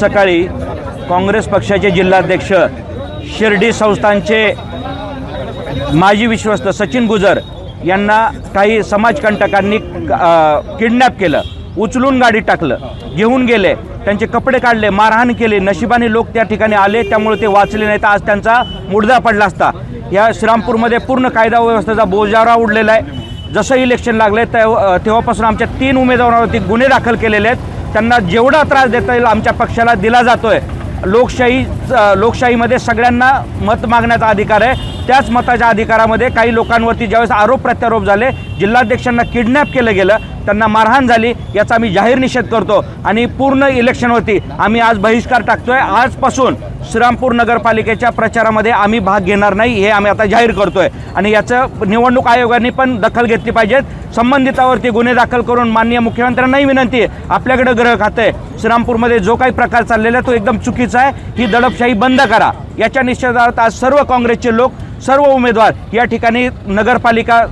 सकाळी काँग्रेस पक्षाचे जिल्हाध्यक्ष शिर्डी संस्थानचे माजी विश्वस्त सचिन गुजर यांना काही समाजकंटकांनी किडनॅप केलं उचलून गाडी टाकलं घेऊन गेले त्यांचे कपडे काढले मारहाण केली नशिबाने लोक त्या ठिकाणी आले त्यामुळे ते वाचले नाही तर आज त्यांचा मुडदा पडला असता. या श्रीरामपूरमध्ये पूर्ण कायदा व्यवस्थेचा बोजारा उडलेला आहे. जसं इलेक्शन लागले तेव्हा तेव्हापासून आमच्या तीन उमेदवारांवरती गुन्हे दाखल केलेले आहेत. त्यांना जेवढा त्रास देता येईल आमच्या पक्षाला दिला जातोय. लोकशाही लोकशाहीमध्ये सगळ्यांना मत मागण्याचा अधिकार आहे. त्याच मताच्या अधिकारामध्ये काही लोकांवरती ज्यावेळेस आरोप प्रत्यारोप झाले जिल्हाध्यक्षांना किडनॅप केलं गेलं त्यांना मारहाण झाली याचा आम्ही जाहीर निषेध करतो. आणि पूर्ण इलेक्शनवरती आम्ही आज बहिष्कार टाकतोय. आजपासून श्रीरामपूर नगरपालिकेच्या प्रचारामध्ये आम्ही भाग घेणार नाही हे आम्ही आता जाहीर करतोय. आणि याचं निवडणूक आयोगाने पण दखल घेतली पाहिजेत संबंधितावरती गुन्हे दाखल करून माननीय मुख्यमंत्र्यांनाही विनंती आहे आपल्याकडे ग्रह खातं. आहे श्रीरामपूरमध्ये जो काही प्रकार चाललेला आहे तो एकदम चुकीचा आहे. ही दडपशाही बंद करा. याच्या निषेधार्थ आज सर्व काँग्रेसचे लोक सर्व उमेदवार या ठिकाणी नगरपालिका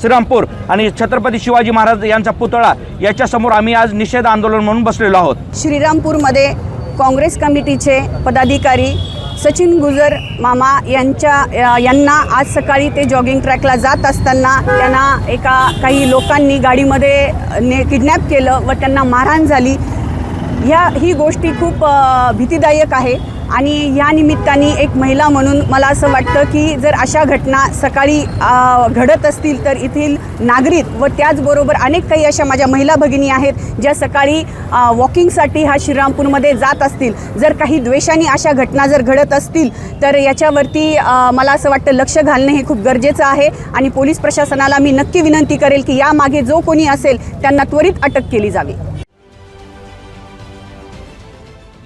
श्रीरामपूर आणि छत्रपती शिवाजी महाराज यांचा पुतळा याच्यासमोर आम्ही आज निषेध आंदोलन म्हणून बसलेलो आहोत. श्रीरामपूरमध्ये काँग्रेस कमिटीचे पदाधिकारी सचिन गुजर मामा यांच्या यांना आज सकाळी ते जॉगिंग ट्रॅकला जात असताना त्यांना एका काही लोकांनी गाडीमध्ये ने किडनॅप केलं व त्यांना मारहाण झाली. ह्या ही गोष्टी खूप भीतीदायक आहे. आणि या निमित्ताने एक महिला म्हणून मला असं वाटतं की जर अशा घटना सकाळी घडत असतील तर येथील नागरिक व त्याचबरोबर अनेक काही अशा माझ्या महिला भगिनी आहेत ज्या सकाळी वॉकिंगसाठी हा श्रीरामपूरमध्ये जात असतील. जर काही द्वेषाने अशा घटना जर घडत असतील तर याच्यावरती मला असं वाटतं लक्ष घालणं हे खूप गरजेचं आहे आणि पोलीस प्रशासनाला मी नक्की विनंती करेल की यामागे जो कोणी असेल त्यांना त्वरित अटक केली जावी.